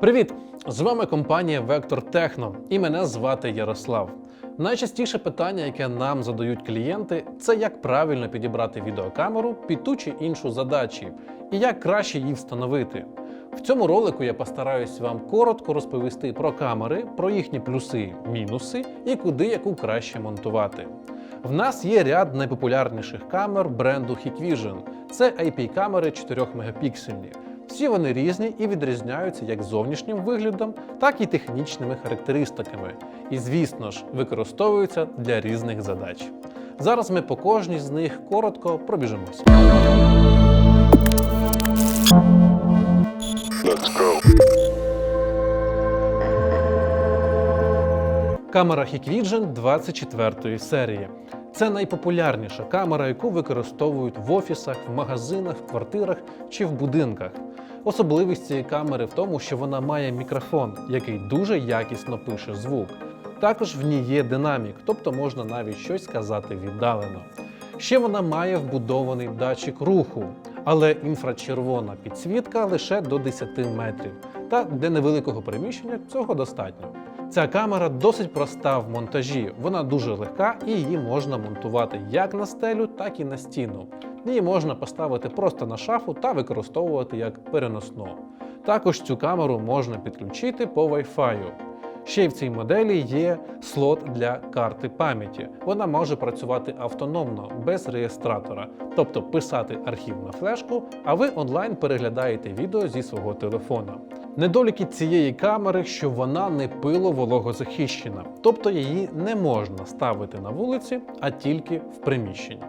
Привіт! З вами компанія Vector Techno і мене звати Ярослав. Найчастіше питання, яке нам задають клієнти, це як правильно підібрати відеокамеру під ту чи іншу задачі, і як краще її встановити. В цьому ролику я постараюсь вам коротко розповісти про камери, про їхні плюси, мінуси і куди яку краще монтувати. В нас є ряд найпопулярніших камер бренду Hikvision. Це IP-камери 4 мегапіксельні. Всі вони різні і відрізняються як зовнішнім виглядом, так і технічними характеристиками. І, звісно ж, використовуються для різних задач. Зараз ми по кожній з них коротко пробіжимося. Let's go. Камера Hikvision 24 серії. Це найпопулярніша камера, яку використовують в офісах, в магазинах, в квартирах чи в будинках. Особливість цієї камери в тому, що вона має мікрофон, який дуже якісно пише звук. Також в ній є динамік, тобто можна навіть щось сказати віддалено. Ще вона має вбудований датчик руху, але інфрачервона підсвітка лише до 10 метрів. Та для невеликого приміщення цього достатньо. Ця камера досить проста в монтажі, вона дуже легка і її можна монтувати як на стелю, так і на стіну. Її можна поставити просто на шафу та використовувати як переносну. Також цю камеру можна підключити по Wi-Fi. Ще й в цій моделі є слот для карти пам'яті. Вона може працювати автономно, без реєстратора, тобто писати архів на флешку, а ви онлайн переглядаєте відео зі свого телефона. Недоліки цієї камери, що вона не пило-вологозахищена, тобто її не можна ставити на вулиці, а тільки в приміщенні.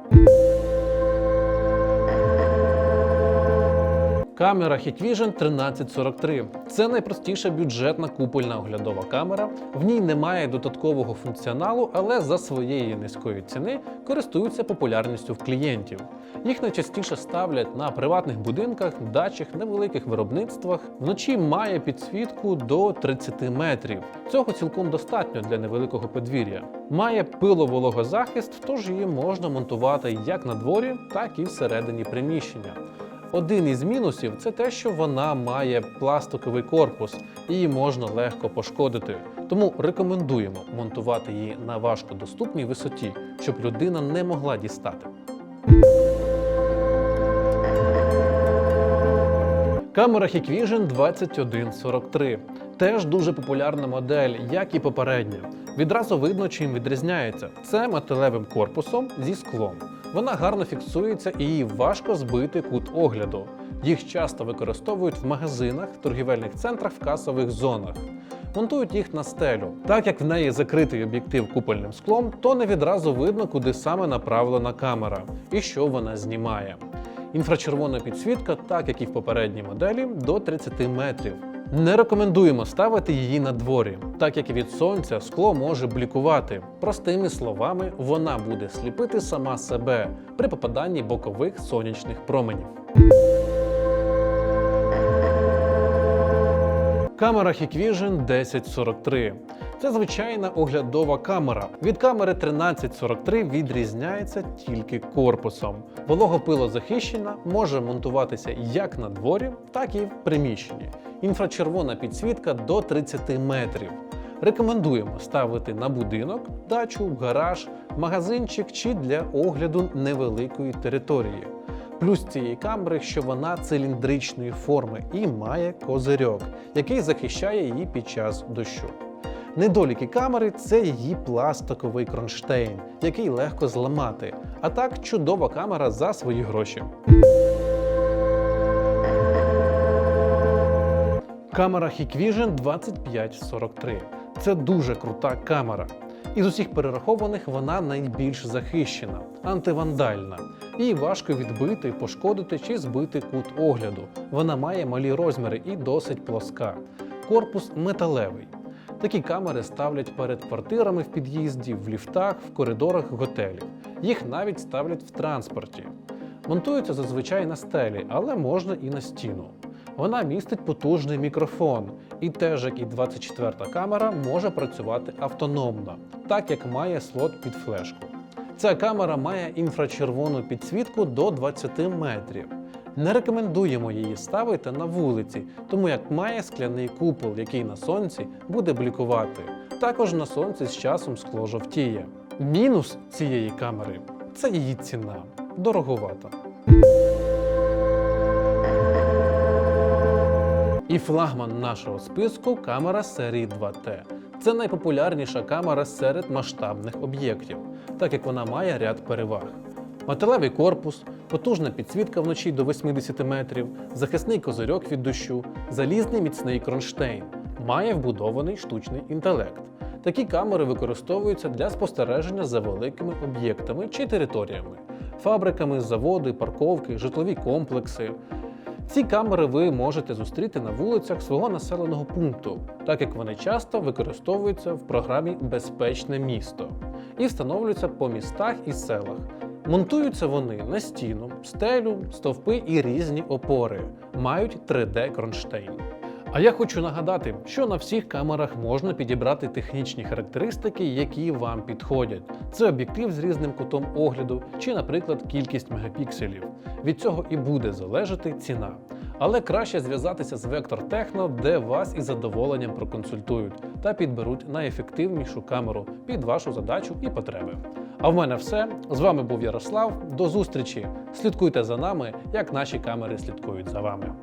Камера Hikvision 1343. Це найпростіша бюджетна купольна оглядова камера. В ній немає додаткового функціоналу, але за своєї низької ціни користуються популярністю в клієнтів. Їх найчастіше ставлять на приватних будинках, дачах, невеликих виробництвах. Вночі має підсвітку до 30 метрів. Цього цілком достатньо для невеликого подвір'я. Має пило-вологозахист, тож її можна монтувати як на дворі, так і всередині приміщення. Один із мінусів це те, що вона має пластиковий корпус, і її можна легко пошкодити. Тому рекомендуємо монтувати її на важкодоступній висоті, щоб людина не могла дістати. Камера Hikvision 2143. Теж дуже популярна модель, як і попередня. Відразу видно, чим відрізняється. Це металевим корпусом зі склом. Вона гарно фіксується і її важко збити кут огляду. Їх часто використовують в магазинах, торгівельних центрах, в касових зонах. Монтують їх на стелю. Так як в неї закритий об'єктив купольним склом, то не відразу видно, куди саме направлена камера і що вона знімає. Інфрачервона підсвітка, так як і в попередній моделі, до 30 метрів. Не рекомендуємо ставити її на дворі, так як від сонця скло може блікувати. Простими словами, вона буде сліпити сама себе при попаданні бокових сонячних променів. Камера Hikvision 1043. Це звичайна оглядова камера. Від камери 1343 відрізняється тільки корпусом. Вологопилозахищена може монтуватися як на дворі, так і в приміщенні. Інфрачервона підсвітка до 30 метрів. Рекомендуємо ставити на будинок, дачу, гараж, магазинчик чи для огляду невеликої території. Плюс цієї камери, що вона циліндричної форми і має козирьок, який захищає її під час дощу. Недоліки камери це її пластиковий кронштейн, який легко зламати. А так чудова камера за свої гроші. Камера Hikvision 2543. Це дуже крута камера. Із усіх перерахованих вона найбільш захищена, антивандальна. Її важко відбити, пошкодити чи збити кут огляду. Вона має малі розміри і досить плоска. Корпус металевий. Такі камери ставлять перед квартирами в під'їзді, в ліфтах, в коридорах готелів. Їх навіть ставлять в транспорті. Монтуються зазвичай на стелі, але можна і на стіну. Вона містить потужний мікрофон, і теж як і 24 камера може працювати автономно, так як має слот під флешку. Ця камера має інфрачервону підсвітку до 20 метрів. Не рекомендуємо її ставити на вулиці, тому як має скляний купол, який на сонці буде блікувати. Також на сонці з часом скло жовтіє. Мінус цієї камери це її ціна. Дороговата. І флагман нашого списку камера серії 2T. Це найпопулярніша камера серед масштабних об'єктів, так як вона має ряд переваг. Металевий корпус, потужна підсвітка вночі до 80 метрів, захисний козирьок від дощу, залізний міцний кронштейн, має вбудований штучний інтелект. Такі камери використовуються для спостереження за великими об'єктами чи територіями, фабриками, заводи, парковки, житлові комплекси. Ці камери ви можете зустріти на вулицях свого населеного пункту, так як вони часто використовуються в програмі Безпечне місто і встановлюються по містах і селах. Монтуються вони на стіну, стелю, стовпи і різні опори, мають 3D кронштейн. А я хочу нагадати, що на всіх камерах можна підібрати технічні характеристики, які вам підходять. Це об'єктив з різним кутом огляду чи, наприклад, кількість мегапікселів. Від цього і буде залежати ціна. Але краще зв'язатися з Vector Techno, де вас із задоволенням проконсультують та підберуть найефективнішу камеру під вашу задачу і потреби. А в мене все. З вами був Ярослав. До зустрічі! Слідкуйте за нами, як наші камери слідкують за вами.